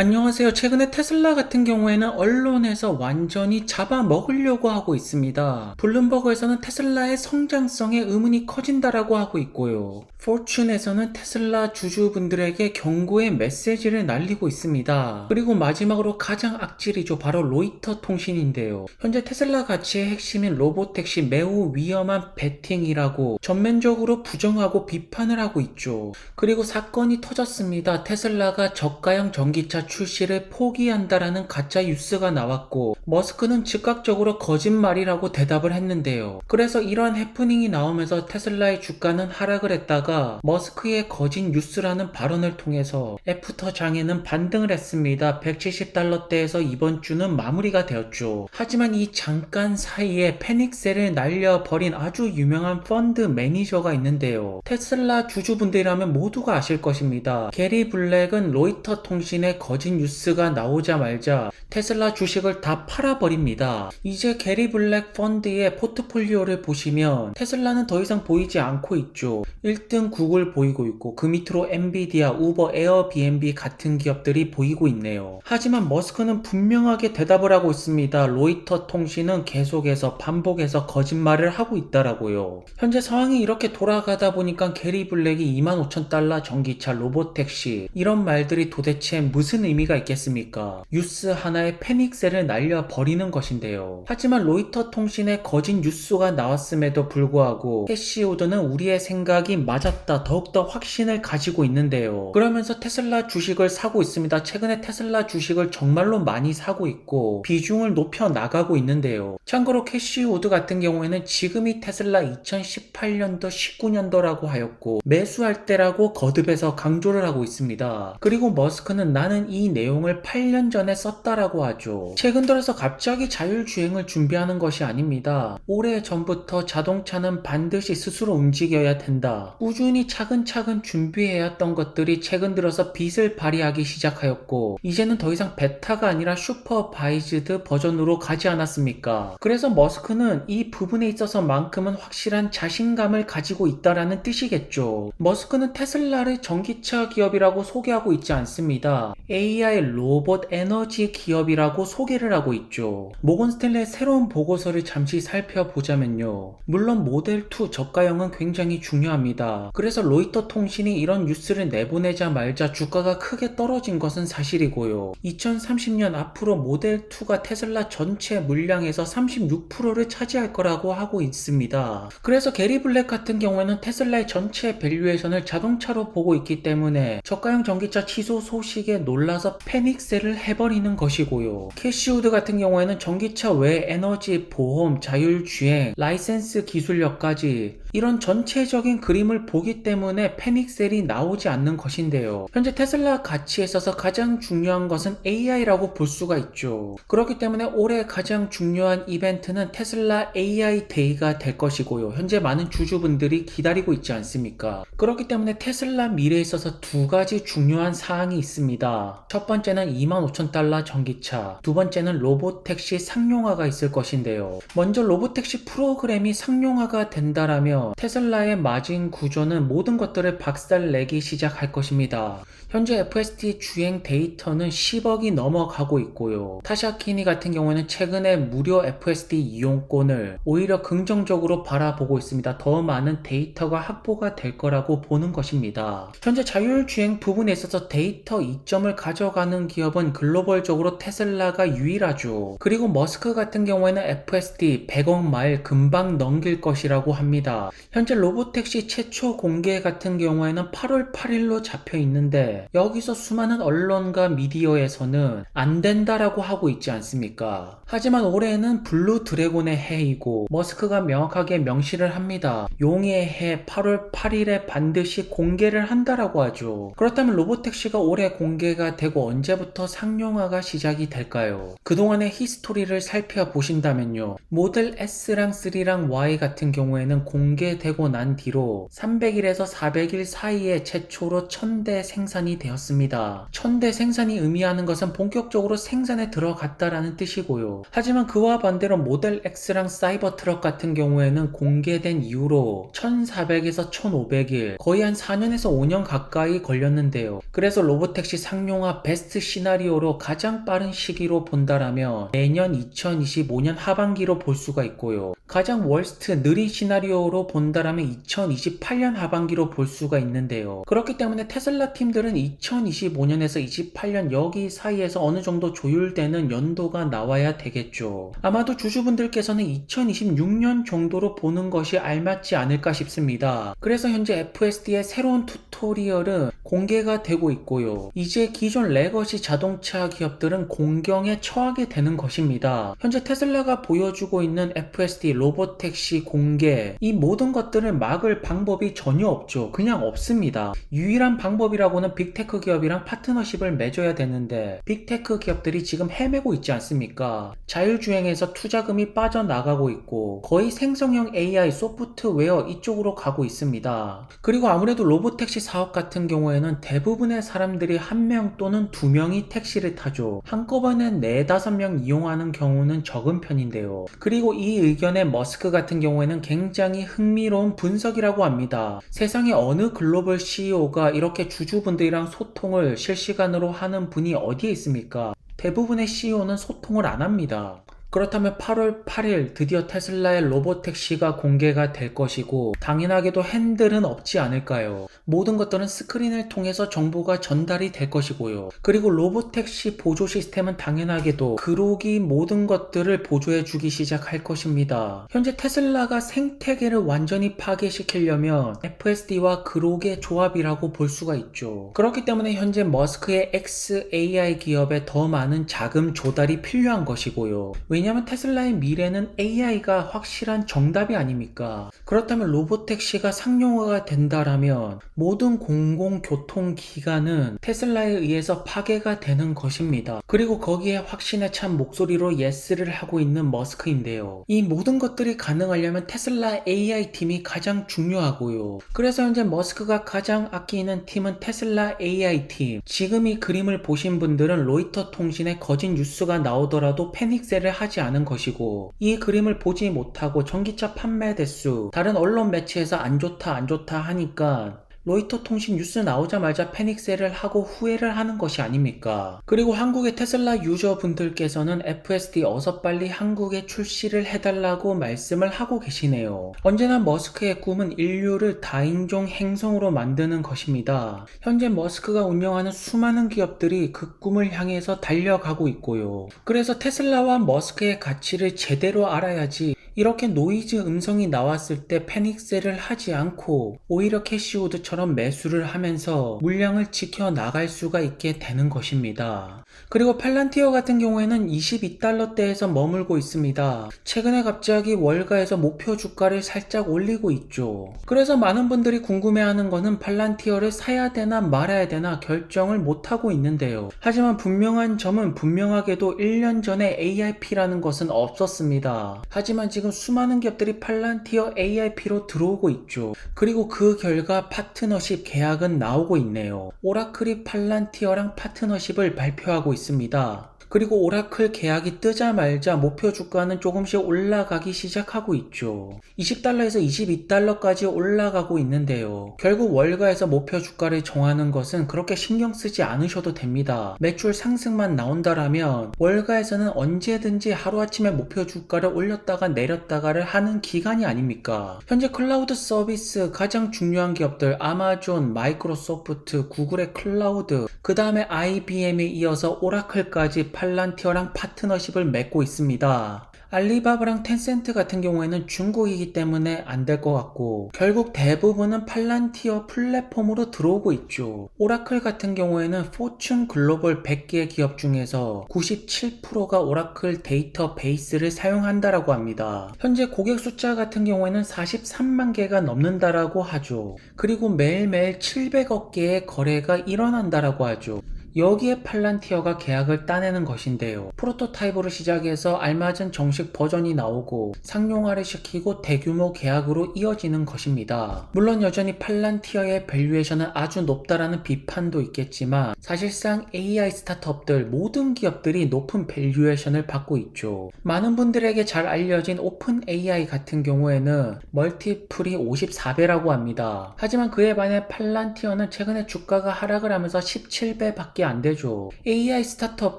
안녕하세요. 최근에 테슬라 같은 경우에는 언론에서 완전히 잡아먹으려고 하고 있습니다. 블룸버그에서는 테슬라의 성장성에 의문이 커진다라고 하고 있고요. 포춘에서는 테슬라 주주분들에게 경고의 메시지를 날리고 있습니다. 그리고 마지막으로 가장 악질이죠. 바로 로이터 통신인데요. 현재 테슬라 가치의 핵심인 로보택시 매우 위험한 베팅이라고 전면적으로 부정하고 비판을 하고 있죠. 그리고 사건이 터졌습니다. 테슬라가 저가형 전기차 출시를 포기한다라는 가짜 뉴스가 나왔고 머스크는 즉각적으로 거짓말이라고 대답을 했는데요. 그래서 이러한 해프닝이 나오면서 테슬라의 주가는 하락을 했다가 머스크의 거짓 뉴스라는 발언을 통해서 애프터 장에는 반등을 했습니다. 170달러대에서 이번 주는 마무리가 되었죠. 하지만 이 잠깐 사이에 패닉셀을 날려버린 아주 유명한 펀드 매니저가 있는데요. 테슬라 주주분들이라면 모두가 아실 것입니다. 게리 블랙은 로이터 통신의 거짓 뉴스가 나오자 말자 테슬라 주식을 다 팔아버립니다. 이제 게리 블랙 펀드의 포트폴리오를 보시면 테슬라는 더 이상 보이지 않고 있죠. 1등 구글 보이고 있고 그 밑으로 엔비디아, 우버, 에어비앤비 같은 기업들이 보이고 있네요. 하지만 머스크는 분명하게 대답을 하고 있습니다. 로이터 통신은 계속해서 반복해서 거짓말을 하고 있다라고요. 현재 상황이 이렇게 돌아가다 보니까 게리 블랙이 25,000달러 전기차 로보택시 이런 말들이 도대체 무슨 의미가 있겠습니까? 뉴스 하나에 패닉셀을 날려버리는 것인데요. 하지만 로이터 통신의 거짓 뉴스가 나왔음에도 불구하고 캐시우드는 우리의 생각이 맞았다 더욱더 확신을 가지고 있는데요. 그러면서 테슬라 주식을 사고 있습니다. 최근에 테슬라 주식을 정말로 많이 사고 있고 비중을 높여 나가고 있는데요. 참고로 캐시우드 같은 경우에는 지금이 테슬라 2018년도 19년도라고 하였고 매수할 때라고 거듭해서 강조를 하고 있습니다. 그리고 머스크는 나는 이 내용을 8년 전에 썼다라고 하죠. 최근 들어서 갑자기 자율주행을 준비하는 것이 아닙니다. 오래 전부터 자동차는 반드시 스스로 움직여야 된다. 꾸준히 차근차근 준비해야 했던 것들이 최근 들어서 빛을 발휘하기 시작하였고 이제는 더 이상 베타가 아니라 슈퍼바이즈드 버전으로 가지 않았습니까? 그래서 머스크는 이 부분에 있어서만큼은 확실한 자신감을 가지고 있다라는 뜻이겠죠. 머스크는 테슬라를 전기차 기업이라고 소개하고 있지 않습니다. AI 로봇 에너지 기업이라고 소개를 하고 있죠. 모건 스탠레의 새로운 보고서를 잠시 살펴보자면요. 물론 모델 2 저가형은 굉장히 중요합니다. 그래서 로이터 통신이 이런 뉴스를 내보내자 말자 주가가 크게 떨어진 것은 사실이고요. 2030년 앞으로 모델 2가 테슬라 전체 물량에서 36%를 차지할 거라고 하고 있습니다. 그래서 게리 블랙 같은 경우에는 테슬라의 전체 밸류에이션을 자동차로 보고 있기 때문에 저가형 전기차 취소 소식에 놀라 서 패닉셀을 해버리는 것이고요. 캐시우드 같은 경우에는 전기차 외 에너지, 보험, 자율주행, 라이센스 기술력까지 이런 전체적인 그림을 보기 때문에 패닉셀이 나오지 않는 것인데요. 현재 테슬라 가치에 있어서 가장 중요한 것은 AI라고 볼 수가 있죠. 그렇기 때문에 올해 가장 중요한 이벤트는 테슬라 AI 데이가 될 것이고요. 현재 많은 주주분들이 기다리고 있지 않습니까? 그렇기 때문에 테슬라 미래에 있어서 두 가지 중요한 사항이 있습니다. 첫 번째는 25,000달러 전기차, 두 번째는 로보택시 상용화가 있을 것인데요. 먼저 로보택시 프로그램이 상용화가 된다라면 테슬라의 마진 구조는 모든 것들을 박살내기 시작할 것입니다. 현재 FSD 주행 데이터는 10억이 넘어가고 있고요. 타샤키니 같은 경우에는 최근에 무료 FSD 이용권을 오히려 긍정적으로 바라보고 있습니다. 더 많은 데이터가 확보가 될 거라고 보는 것입니다. 현재 자율주행 부분에 있어서 데이터 이점을 가져가는 기업은 글로벌적으로 테슬라가 유일하죠. 그리고 머스크 같은 경우에는 FSD 100억 마일 금방 넘길 것이라고 합니다. 현재 로보택시 최초 공개 같은 경우에는 8월 8일로 잡혀 있는데 여기서 수많은 언론과 미디어에서는 안 된다라고 하고 있지 않습니까? 하지만 올해는 블루 드래곤의 해이고 머스크가 명확하게 명시를 합니다. 용의 해 8월 8일에 반드시 공개를 한다라고 하죠. 그렇다면 로보택시가 올해 공개가 되고 언제부터 상용화가 시작이 될까요? 그동안의 히스토리를 살펴보신다면요. 모델 S랑 3랑 Y 같은 경우에는 공개 되고 난 뒤로 300일에서 400일 사이에 최초로 1000대 생산이 되었습니다. 천대 생산이 의미하는 것은 본격적으로 생산에 들어갔다라는 뜻이고요. 하지만 그와 반대로 모델 X랑 사이버 트럭 같은 경우에는 공개된 이후로 1400에서 1500일 거의 한 4년에서 5년 가까이 걸렸는데요. 그래서 로보택시 상용화 베스트 시나리오로 가장 빠른 시기로 본다라면 내년 2025년 하반기로 볼 수가 있고요. 가장 월스트 느린 시나리오로 본다라면 2028년 하반기로 볼 수가 있는데요. 그렇기 때문에 테슬라 팀들은 2025년에서 28년 여기 사이에서 어느 정도 조율되는 연도가 나와야 되겠죠. 아마도 주주분들께서는 2026년 정도로 보는 것이 알맞지 않을까 싶습니다. 그래서 현재 FSD의 새로운 튜토리얼은 공개가 되고 있고요. 이제 기존 레거시 자동차 기업들은 공경에 처하게 되는 것입니다. 현재 테슬라가 보여주고 있는 FSD 로보택시 공개 이 모든 것들을 막을 방법이 전혀 없죠. 그냥 없습니다. 유일한 방법이라고는 빅테크 기업이랑 파트너십을 맺어야 되는데 빅테크 기업들이 지금 헤매고 있지 않습니까? 자율주행에서 투자금이 빠져나가고 있고 거의 생성형 AI 소프트웨어 이쪽으로 가고 있습니다. 그리고 아무래도 로보택시 사업 같은 경우에는 대부분의 사람들이 한 명 또는 두 명이 택시를 타죠. 한꺼번에 네 다섯 명 이용하는 경우는 적은 편인데요. 그리고 이 의견에 머스크 같은 경우에는 굉장히 흥 미로운 분석이라고 합니다. 세상에 어느 글로벌 CEO가 이렇게 주주분들이랑 소통을 실시간으로 하는 분이 어디에 있습니까? 대부분의 CEO는 소통을 안 합니다. 그렇다면 8월 8일 드디어 테슬라의 로보택시가 공개가 될 것이고 당연하게도 핸들은 없지 않을까요? 모든 것들은 스크린을 통해서 정보가 전달이 될 것이고요. 그리고 로보택시 보조 시스템은 당연하게도 그로기 모든 것들을 보조해 주기 시작할 것입니다. 현재 테슬라가 생태계를 완전히 파괴시키려면 FSD와 그록의 조합이라고 볼 수가 있죠. 그렇기 때문에 현재 머스크의 XAI 기업에 더 많은 자금 조달이 필요한 것이고요. 왜냐하면 테슬라의 미래는 AI가 확실한 정답이 아닙니까? 그렇다면 로보택시가 상용화가 된다라면 모든 공공교통기관은 테슬라에 의해서 파괴가 되는 것입니다. 그리고 거기에 확신에 찬 목소리로 예스를 하고 있는 머스크인데요. 이 모든 것들이 가능하려면 테슬라 AI 팀이 가장 중요하고요. 그래서 현재 머스크가 가장 아끼는 팀은 테슬라 AI 팀. 지금 이 그림을 보신 분들은 로이터 통신의 거짓 뉴스가 나오더라도 패닉셀을 하지 않은 것이고 이 그림을 보지 못하고 전기차 판매 대수 다른 언론 매체에서 안 좋다 안 좋다 하니까 로이터 통신 뉴스 나오자마자 패닉셀을 하고 후회를 하는 것이 아닙니까? 그리고 한국의 테슬라 유저분들께서는 FSD 어서 빨리 한국에 출시를 해달라고 말씀을 하고 계시네요. 언제나 머스크의 꿈은 인류를 다인종 행성으로 만드는 것입니다. 현재 머스크가 운영하는 수많은 기업들이 그 꿈을 향해서 달려가고 있고요. 그래서 테슬라와 머스크의 가치를 제대로 알아야지 이렇게 노이즈 음성이 나왔을 때 패닉셀을 하지 않고 오히려 캐시우드처럼 매수를 하면서 물량을 지켜 나갈 수가 있게 되는 것입니다. 그리고 팔란티어 같은 경우에는 22달러대에서 머물고 있습니다. 최근에 갑자기 월가에서 목표 주가를 살짝 올리고 있죠. 그래서 많은 분들이 궁금해하는 것은 팔란티어를 사야 되나 말아야 되나 결정을 못하고 있는데요. 하지만 분명한 점은 분명하게도 1년 전에 AIP라는 것은 없었습니다. 하지만 지금 수많은 기업들이 팔란티어 AIP로 들어오고 있죠. 그리고 그 결과 파트너십 계약은 나오고 있네요. 오라클이 팔란티어랑 파트너십을 발표하고 있습니다. 그리고 오라클 계약이 뜨자말자 목표 주가는 조금씩 올라가기 시작하고 있죠. 20달러에서 22달러까지 올라가고 있는데요. 결국 월가에서 목표 주가를 정하는 것은 그렇게 신경 쓰지 않으셔도 됩니다. 매출 상승만 나온다라면 월가에서는 언제든지 하루아침에 목표 주가를 올렸다가 내렸다가를 하는 기간이 아닙니까? 현재 클라우드 서비스 가장 중요한 기업들 아마존, 마이크로소프트, 구글의 클라우드, 그 다음에 IBM에 이어서 오라클까지 팔란티어랑 파트너십을 맺고 있습니다. 알리바바랑 텐센트 같은 경우에는 중국이기 때문에 안 될 것 같고 결국 대부분은 팔란티어 플랫폼으로 들어오고 있죠. 오라클 같은 경우에는 포춘 글로벌 100개 기업 중에서 97%가 오라클 데이터베이스를 사용한다라고 합니다. 현재 고객 숫자 같은 경우에는 43만 개가 넘는다라고 하죠. 그리고 매일매일 700억 개의 거래가 일어난다라고 하죠. 여기에 팔란티어가 계약을 따내는 것인데요. 프로토타입으로 시작해서 알맞은 정식 버전이 나오고 상용화를 시키고 대규모 계약으로 이어지는 것입니다. 물론 여전히 팔란티어의 밸류에이션은 아주 높다라는 비판도 있겠지만 사실상 AI 스타트업들 모든 기업들이 높은 밸류에이션을 받고 있죠. 많은 분들에게 잘 알려진 오픈 AI 같은 경우에는 멀티플이 54배라고 합니다. 하지만 그에 반해 팔란티어는 최근에 주가가 하락을 하면서 17배밖에 안 되죠. AI 스타트업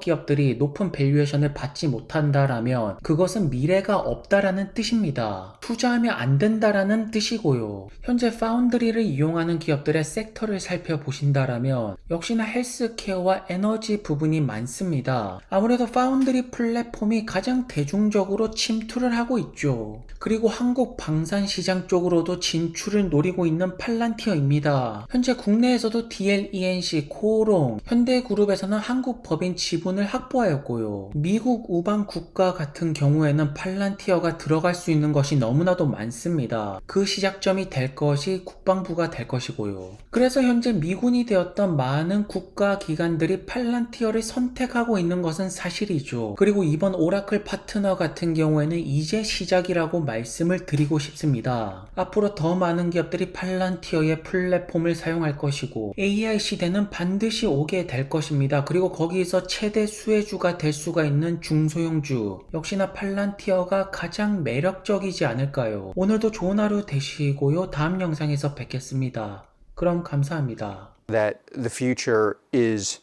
기업들이 높은 밸류에이션을 받지 못한다라면 그것은 미래가 없다라는 뜻입니다. 투자하면 안 된다라는 뜻이고요. 현재 파운드리를 이용하는 기업들의 섹터를 살펴보신다라면 역시나 헬스케어와 에너지 부분이 많습니다. 아무래도 파운드리 플랫폼이 가장 대중적으로 침투를 하고 있죠. 그리고 한국 방산 시장 쪽으로도 진출을 노리고 있는 팔란티어입니다. 현재 국내에서도 DLENC, 코오롱, 현대 그룹에서는 한국 법인 지분을 확보하였고요. 미국 우방 국가 같은 경우에는 팔란티어가 들어갈 수 있는 것이 너무나도 많습니다. 그 시작점이 될 것이 국방부가 될 것이고요. 그래서 현재 미군이 되었던 많은 국가 기관들이 팔란티어를 선택하고 있는 것은 사실이죠. 그리고 이번 오라클 파트너 같은 경우에는 이제 시작이라고 말씀을 드리고 싶습니다. 앞으로 더 많은 기업들이 팔란티어의 플랫폼을 사용할 것이고 AI 시대는 반드시 오게 될 것입니다. 그리고 거기서 최대 수혜주가 될 수가 있는 중소형주 역시나 팔란티어가 가장 매력적이지 않을까요? 오늘도 좋은 하루 되시고요. 다음 영상에서 뵙겠습니다. 그럼 감사합니다. that the future is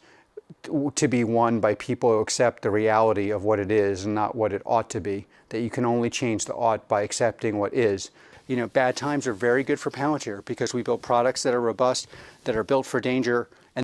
to be won by people who accept the reality of what it is and not what it ought to be. That you can only change the ought by accepting what is. You know, bad times are very good for Palantir because we build products that are robust, that are built for danger,